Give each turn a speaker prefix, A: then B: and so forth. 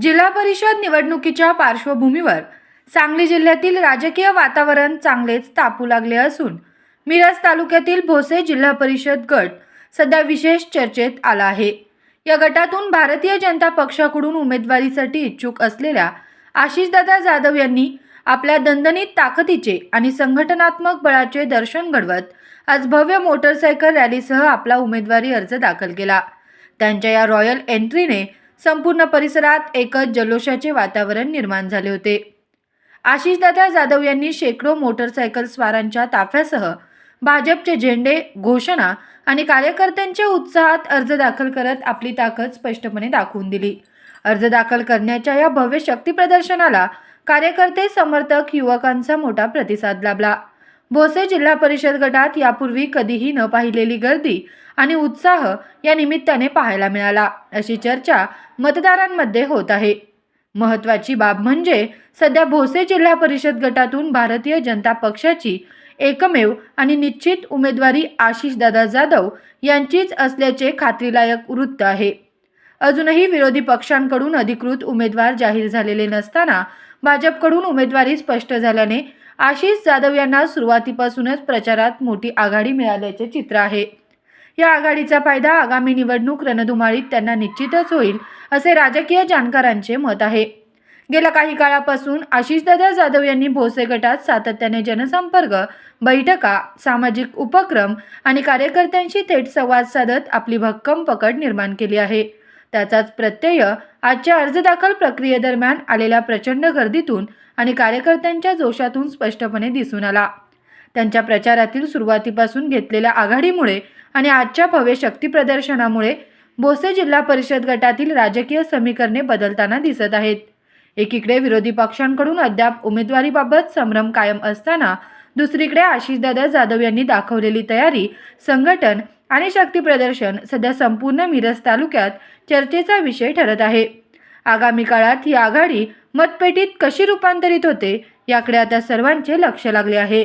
A: जिल्हा परिषद निवडणुकीच्या पार्श्वभूमीवर सांगली जिल्ह्यातील राजकीय वातावरण चांगलेच तापू लागले असून मिरज तालुक्यातील भोसे जिल्हा परिषद गट सध्या विशेष चर्चेत आला आहे. या गटातून भारतीय जनता पक्षाकडून उमेदवारीसाठी इच्छुक असलेल्या आशिषदादा जाधव यांनी आपल्या दणदणीत ताकदीचे आणि संघटनात्मक बळाचे दर्शन घडवत आज भव्य मोटरसायकल रॅलीसह आपला उमेदवारी अर्ज दाखल केला. त्यांच्या या रॉयल एंट्रीने संपूर्ण परिसरात एकच जल्लोषाचे वातावरण निर्माण झाले होते. आशिषदादा जाधव यांनी शेकडो मोटरसायकल स्वारांच्या ताफ्यासह भाजपचे झेंडे घोषणा आणि कार्यकर्त्यांच्या उत्साहात अर्ज दाखल करत आपली ताकद स्पष्टपणे दाखवून दिली. अर्ज दाखल करण्याच्या या भव्य शक्ती प्रदर्शनाला कार्यकर्ते समर्थक युवकांचा मोठा प्रतिसाद लाभला. भोसे जिल्हा परिषद गटात यापूर्वी कधीही न पाहिलेली गर्दी आणि उत्साह या निमित्ताने पाहायला मिळाला. अशी चर्चा मतदारांमध्ये होत आहे. महत्त्वाची बाब म्हणजे सध्या भोसे जिल्हा परिषद गटातून भारतीय जनता पक्षाची एकमेव आणि निश्चित उमेदवारी आशिषदादा जाधव यांचीच असल्याचे खात्रीलायक वृत्त आहे. अजूनही विरोधी पक्षांकडून अधिकृत उमेदवार जाहीर झालेले नसताना भाजपकडून उमेदवारी स्पष्ट झाल्याने आशिष जाधव यांना सुरुवातीपासूनच प्रचारात मोठी आघाडी मिळाल्याचे चित्र आहे. या आघाडीचा फायदा आगामी निवडणूक रणधुमाळीत त्यांना निश्चितच होईल असे राजकीय जाणकारांचे मत आहे. गेल्या काही काळापासून आशिषदादा जाधव यांनी भोसे गटात सातत्याने जनसंपर्क बैठका सामाजिक उपक्रम आणि कार्यकर्त्यांशी थेट संवाद साधत आपली भक्कम पकड निर्माण केली आहे. त्याचाच प्रत्यय आजच्या अर्ज दाखल प्रक्रियेदरम्यान आलेल्या प्रचंड गर्दीतून आणि कार्यकर्त्यांच्या जोशातून स्पष्टपणे दिसून आला. त्यांच्या प्रचारातील सुरुवातीपासून घेतलेल्या आघाडीमुळे आणि आजच्या भव्य शक्ती प्रदर्शनामुळे भोसे जिल्हा परिषद गटातील राजकीय समीकरणे बदलताना दिसत आहेत. एकीकडे विरोधी पक्षांकडून अद्याप उमेदवारीबाबत संभ्रम कायम असताना दुसरीकडे आशिषदादा जाधव यांनी दाखवलेली तयारी संघटन आणि शक्ती प्रदर्शन सध्या संपूर्ण मिरज तालुक्यात चर्चेचा विषय ठरत आहे. आगामी काळात ही आघाडी मतपेटीत कशी रूपांतरित होते याकडे आता सर्वांचे लक्ष लागले आहे.